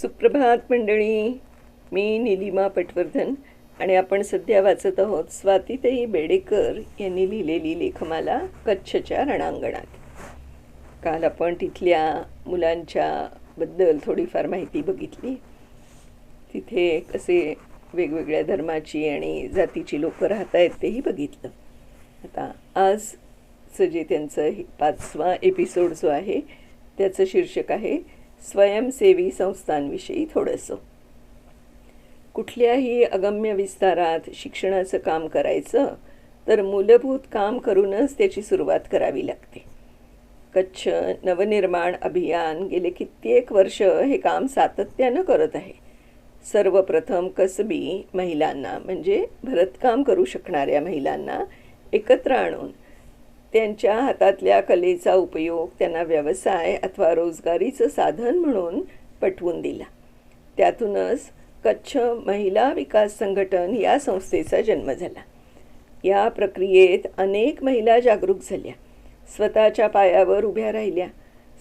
सुप्रभात मंडळी. मी निलिमा पटवर्धन आणि आपण सध्या वाचत आहोत स्वातीताई बेडेकर यांनी लिहिलेली लेखमाला कच्छच्या रणांगणात. काल आपण तिथल्या मुलांच्या बद्दल थोडीफार माहिती बघितली. तिथे कसे वेगवेगळ्या धर्माची आणि जातीची लोकं राहत आहेत तेही बघितलं. आता आजचं जे त्यांचं हे पाचवा एपिसोड जो आहे त्याचं शीर्षक आहे स्वयंसेवी संस्थांविषयी थोडंसं. कुठल्याही अगम्य विस्तारात शिक्षणाचं काम करायचं तर मूलभूत काम करूनच त्याची सुरुवात करावी लागते. कच्छ नवनिर्माण अभियान गेले कित्येक वर्ष हे काम सातत्यानं करत आहे. सर्वप्रथम कसबी महिलांना म्हणजे भरतकाम करू शकणाऱ्या महिलांना एकत्र आणून त्यांच्या हातातल्या कलेचा उपयोग त्यांना व्यवसाय अथवा रोजगारीचं साधन म्हणून पटवून दिला. त्यातूनच कच्छ महिला विकास संघटन या संस्थेचा जन्म झाला. या प्रक्रियेत अनेक महिला जागरूक झाल्या. स्वतःच्या पायावर उभ्या राहिल्या.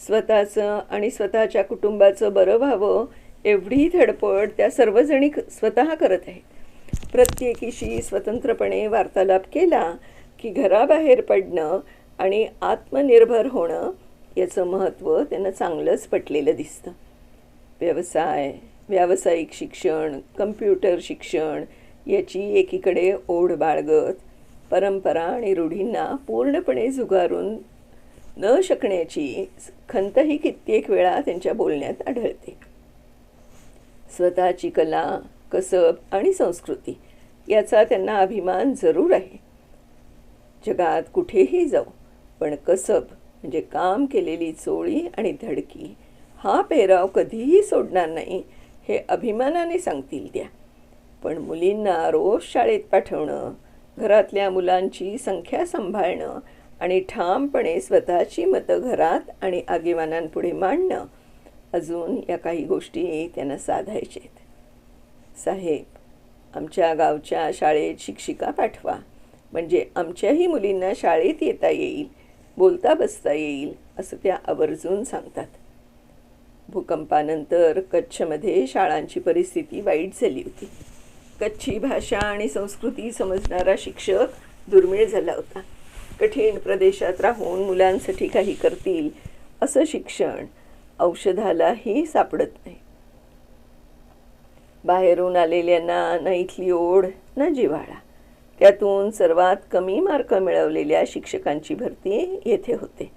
स्वतःचं आणि स्वतःच्या कुटुंबाचं बरं व्हावं एवढी धडपड त्या सर्वजणी स्वतः करत आहेत प्रत्येकीशी स्वतंत्रपणे वार्तालाप केला की घराबाहेर पडणं आणि आत्मनिर्भर होणं याचं महत्त्व त्यांना चांगलंच पटलेलं दिसतं. व्यवसाय व्यावसायिक शिक्षण कम्प्युटर शिक्षण याची एकीकडे ओढ बाळगत परंपरा आणि रूढींना पूर्णपणे झुगारून न शकण्याची खंतही कित्येक वेळा त्यांच्या बोलण्यात आढळते. स्वतःची कला कसब आणि संस्कृती याचा त्यांना अभिमान जरूर आहे. जगात कुठेही जाऊ. पण कसब म्हणजे काम केलेली चोळी आणि धडकी हा पेहराव कधीही सोडणार नाही हे अभिमानाने सांगतील त्या. पण मुलींना रोज शाळेत पाठवणं घरातल्या मुलांची संख्या सांभाळणं आणि ठामपणे स्वतःची मतं घरात आणि आगेवानांपुढे मांडणं अजून या काही गोष्टी त्यांना साधायचे आहेत साहेब आमच्या गावच्या शाळेत शिक्षिका पाठवा. म्हणजे आमच्याही मुलींना शाळेत येता येईल बोलता बसता येईल असं त्या आवर्जून सांगतात. भूकंपानंतर कच्छमध्ये शाळांची परिस्थिती वाईट झाली होती. कच्छी भाषा आणि संस्कृती समजणारा शिक्षक दुर्मिळ झाला होता. कठीण प्रदेशात राहून मुलांसाठी काही करतील असं शिक्षण औषधालाही सापडत नाही. बाहेरून आलेल्यांना ना इथली ओढ ना जिव्हाळा. त्यातून सर्वात कमी मार्क मिळवलेल्या शिक्षकांची भरती येथे होते.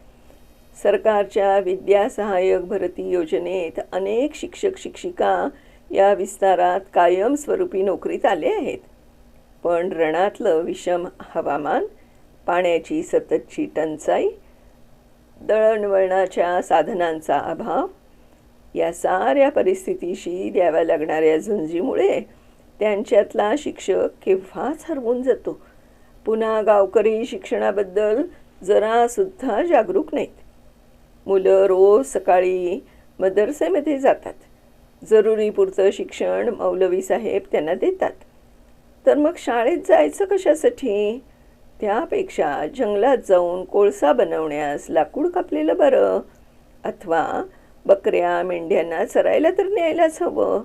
सरकारच्या विद्यासहाय्यक भरती योजनेत अनेक शिक्षक शिक्षिका या विस्तारात कायमस्वरूपी नोकरीत आले आहेत. पण रणातलं विषम हवामान पाण्याची सततची टंचाई दळणवळणाच्या साधनांचा अभाव या साऱ्या परिस्थितीशी द्याव्या लागणाऱ्या झुंजीमुळे त्यांच्यातला शिक्षक केव्हाच हरवून जातो. पुन्हा गावकरी शिक्षणाबद्दल जरासुद्धा जागरूक नाहीत. मुलं रोज सकाळी मदरसेमध्ये जातात. जरुरीपुरतं शिक्षण मौलवी साहेब त्यांना देतात. तर मग शाळेत जायचं कशासाठी? त्यापेक्षा जंगलात जाऊन कोळसा बनवण्यास लाकूड कापलेलं बरं. अथवा बकऱ्या मेंढ्यांना चरायला तर न्यायलाच हवं.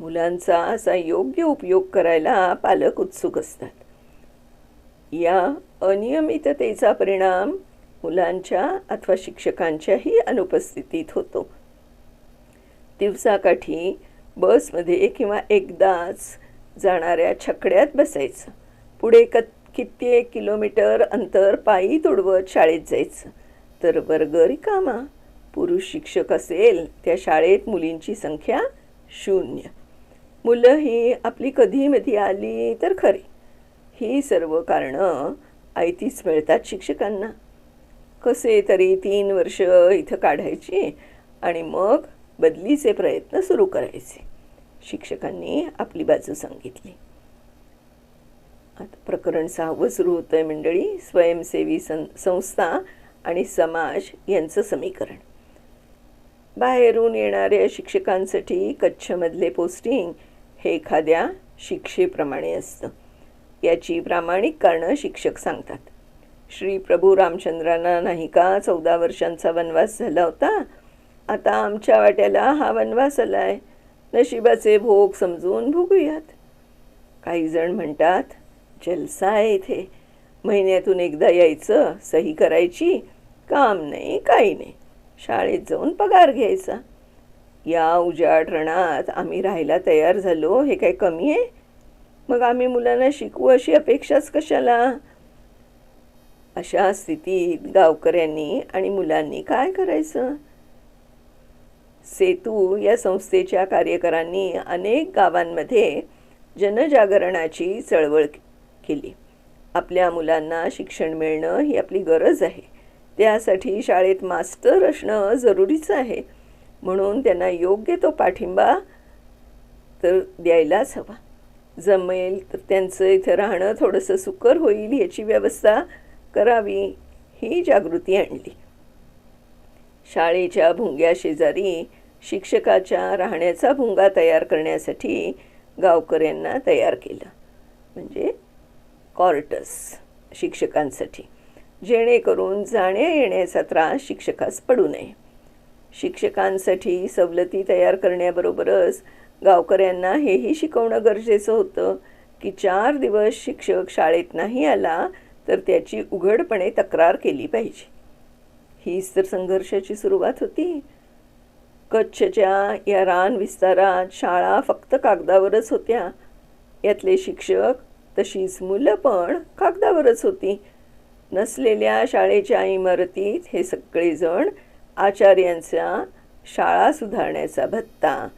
मुलांचा असा योग्य उपयोग करायला पालक उत्सुक असतात. या अनियमिततेचा परिणाम मुलांच्या अथवा शिक्षकांच्याही अनुपस्थितीत होतो. दिवसाकाठी बसमध्ये किंवा एकदाच जाणाऱ्या छकड्यात बसायचं. पुढे क कित्येक किलोमीटर अंतर पायी तुडवत शाळेत जायचं. तर वर्ग रिकामा पुरुष शिक्षक असेल त्या शाळेत मुलींची संख्या शून्य. मुलं ही आपली कधीमधी आली तर खरी. ही सर्व कारणं आयतीच मिळतात शिक्षकांना. कसे तरी तीन वर्ष इथं काढायची आणि मग बदलीचे प्रयत्न सुरू करायचे. शिक्षकांनी आपली बाजू सांगितली. आता प्रकरण सहावं सुरू होतं आहे मंडळी. स्वयंसेवी सं संस्था आणि समाज यांचं समीकरण. बाहेरून येणाऱ्या शिक्षकांसाठी कच्छमधले पोस्टिंग हे एखाद्या शिक्षेप्रमाणे असतं. याची प्रामाणिक कारणं शिक्षक सांगतात. श्री प्रभू रामचंद्रांना नाही का चौदा वर्षांचा वनवास झाला होता? आता आमच्या वाट्याला हा वनवास आला आहे नशिबाचे भोग समजून भोगूयात. काही जण म्हणतात जलसा आहे इथे. महिन्यातून एकदा यायचं सही करायची. काम नाही काही नाही. शाळेत जाऊन पगार घ्यायचा. या उजाड रणात आम्ही राहायला तयार झालो. हे काय कमी आहे? मग आम्ही मुलांना शिकवू अशी अपेक्षाच कशाला? अशा स्थितीत गावकऱ्यांनी आणि मुलांनी काय करायचं? सेतू या संस्थेच्या कार्यकरांनी अनेक गावांमध्ये जनजागरणाची चळवळ केली. आपल्या मुलांना शिक्षण मिळणं ही आपली गरज आहे. त्यासाठी शाळेत मास्टर असणं जरुरीचं आहे. म्हणून त्यांना योग्य तो पाठिंबा तर द्यायलाच हवा. जमेल तर त्यांचं इथं राहणं थोडंसं सुकर होईल याची व्यवस्था करावी ही जागृती आणली. शाळेच्या भुंग्या शेजारी शिक्षकाच्या राहण्याचा भुंगा तयार करण्यासाठी गावकऱ्यांना तयार केलं. म्हणजे कॉर्टस शिक्षकांसाठी. जेणेकरून जाण्या येण्याचा त्रास शिक्षकास पडू नये. शिक्षकांसाठी सवलती तयार करण्याबरोबरच गावकऱ्यांना हेही शिकवणं गरजेचं होतं की चार दिवस शिक्षक शाळेत नाही आला तर त्याची उघडपणे तक्रार केली पाहिजे. हीच तर संघर्षाची सुरुवात होती. कच्छच्या या रान विस्तारात शाळा फक्त कागदावरच होत्या. यातले शिक्षक तशीच मुलं पण कागदावरच होती. नसलेल्या शाळेच्या इमारतीत हे सगळेजण आचार्यांचा शाळा सुधारण्याचा भत्ता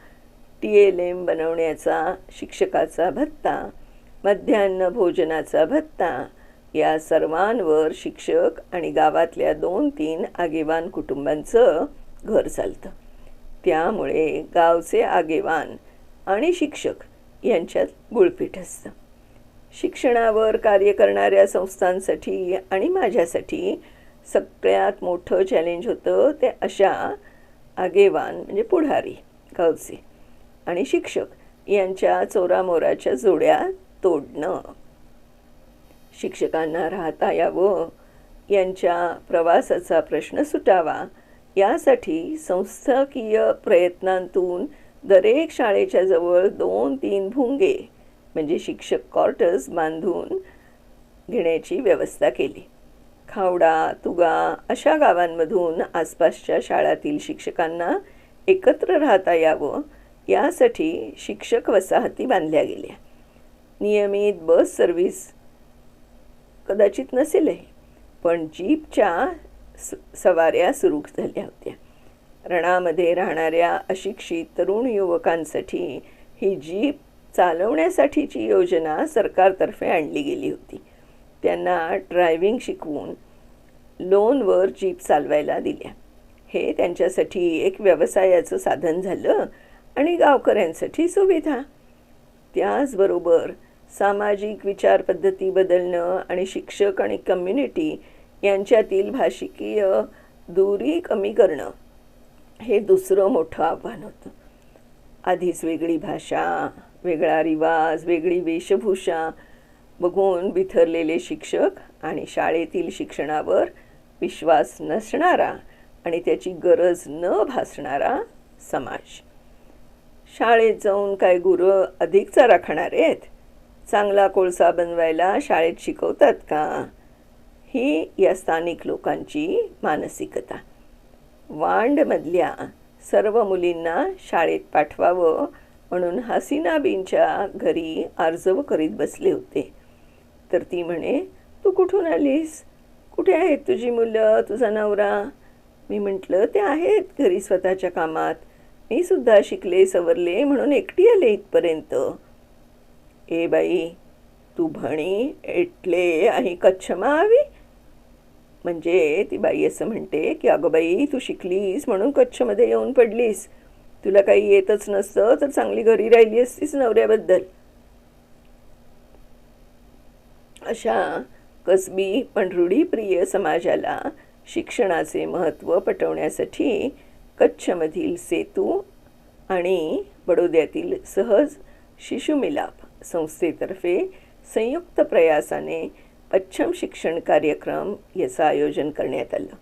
टी एल एम बनवण्याचा शिक्षकाचा भत्ता मध्यान्ह भोजनाचा भत्ता या सर्वांवर शिक्षक आणि गावातल्या दोन तीन आगेवान कुटुंबांचं घर चालतं. त्यामुळे गावचे आगेवान आणि शिक्षक यांच्यात गुळपीठ असतं. शिक्षणावर कार्य करणाऱ्या संस्थांसाठी आणि माझ्यासाठी सगळ्यात मोठं चॅलेंज होतं ते अशा आगेवान म्हणजे पुढारी गावचे आणि शिक्षक यांच्या चोरामोराच्या जोड्या तोडणं. शिक्षकांना राहता यावं यांच्या प्रवासाचा प्रश्न सुटावा यासाठी संस्थाकीय प्रयत्नांतून दरेक शाळेच्या जवळ दोन तीन भुंगे म्हणजे शिक्षक क्वार्टर्स बांधून घेण्याची व्यवस्था केली. खावडा तुगा अशा गावांमधून आसपासच्या शाळातील शिक्षकांना एकत्र राहता यावं यासाठी शिक्षक वसाहती बांधल्या गेल्या. नियमित बस सर्व्हिस कदाचित नसेलही पण जीपच्या सवाऱ्या सुरू झाल्या होत्या. रणामध्ये राहणाऱ्या अशिक्षित तरुण युवकांसाठी ही जीप चालवण्यासाठीची योजना सरकारतर्फे आणली गेली होती. त्यांना ड्रायव्हिंग शिकवून लोनवर जीप चालवायला दिल्या. हे त्यांच्यासाठी एक व्यवसायाचं साधन झालं आणि गावकऱ्यांसाठी सुविधा. त्याचबरोबर सामाजिक विचारपद्धती बदलणं आणि शिक्षक आणि कम्युनिटी यांच्यातील भाषिकीय दूरी कमी करणं हे दुसरं मोठं आव्हान होतं. आधीच वेगळी भाषा वेगळा रिवाज वेगळी वेशभूषा. बघून बिथरलेले शिक्षक आणि शाळेतील शिक्षणावर विश्वास नसणारा आणि त्याची गरज न भासणारा समाज. शाळेत जाऊन काय गुरं अधिक चारा खाणार आहेत? चांगला कोळसा बनवायला शाळेत शिकवतात का? ही या स्थानिक लोकांची मानसिकता. वांडमधल्या सर्व मुलींना शाळेत पाठवावं म्हणून हसीनाबींच्या घरी अर्जव करीत बसले होते. तर ती म्हणे तू कुठून आलीस? कुठे आहेत तुझी मुलं? तुझा नवरा? मी म्हटलं ते आहेत घरी स्वतःच्या कामात. मी सुद्धा शिकले सवरले म्हणून एकटी आले इथपर्यंत. ए बाई तू भणी एटले आणि कच्छमा आवी? म्हणजे ती बाई असं म्हणते की अगं बाई तू शिकलीस म्हणून कच्छमध्ये येऊन पडलीस. तुला काही येतच नसतं तर चांगली घरी राहिली असतीस नवऱ्याबद्दल. अशा कसबी पण रूढीप्रिय समाजाला शिक्षणाचे महत्त्व पटवण्यासाठी कच्छमधील सेतू आणि बडोद्यातील सहज शिशुमिलाप संस्थेतर्फे संयुक्त प्रयासाने पश्चिम शिक्षण कार्यक्रम याचं आयोजन करण्यात आलं.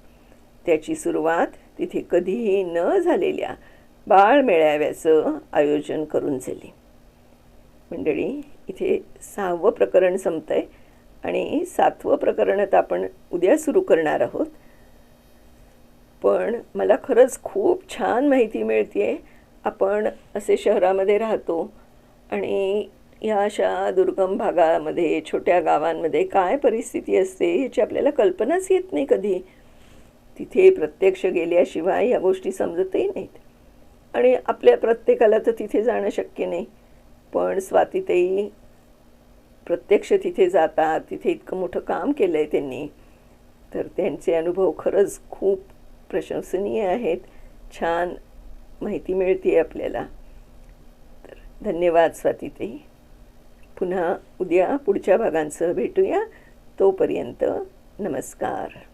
त्याची सुरुवात तिथे कधीही न झालेल्या बाळ मेळाव्याचं आयोजन करून झाले. मंडळी इथे सहावं प्रकरण संपतं आहे आणि सातवं प्रकरणात आपण उद्या सुरू करणार आहोत. पण मला खरंच खूप छान माहिती मिळते आहे आपण असे शहरामध्ये राहतो आणि या अशा दुर्गम भागामध्ये छोट्या गावांमध्ये काय परिस्थिती असते ह्याची आपल्याला कल्पनाच येत नाही कधी. तिथे प्रत्यक्ष गेल्याशिवाय या गोष्टी समजतही नाहीत. आणि आपल्या प्रत्येकाला तर तिथे जाणं शक्य नाही. पण स्वातीतही प्रत्यक्ष तिथे जातात तिथे इतकं मोठं काम केलं आहे त्यांनी. तर त्यांचे अनुभव खरंच खूप प्रशंसनीय आहेत. छान माहिती मिळते आपल्याला. तर धन्यवाद स्वातीताई. पुन्हा उद्या पुढच्या भागांसह भेटूया. तोपर्यंत नमस्कार.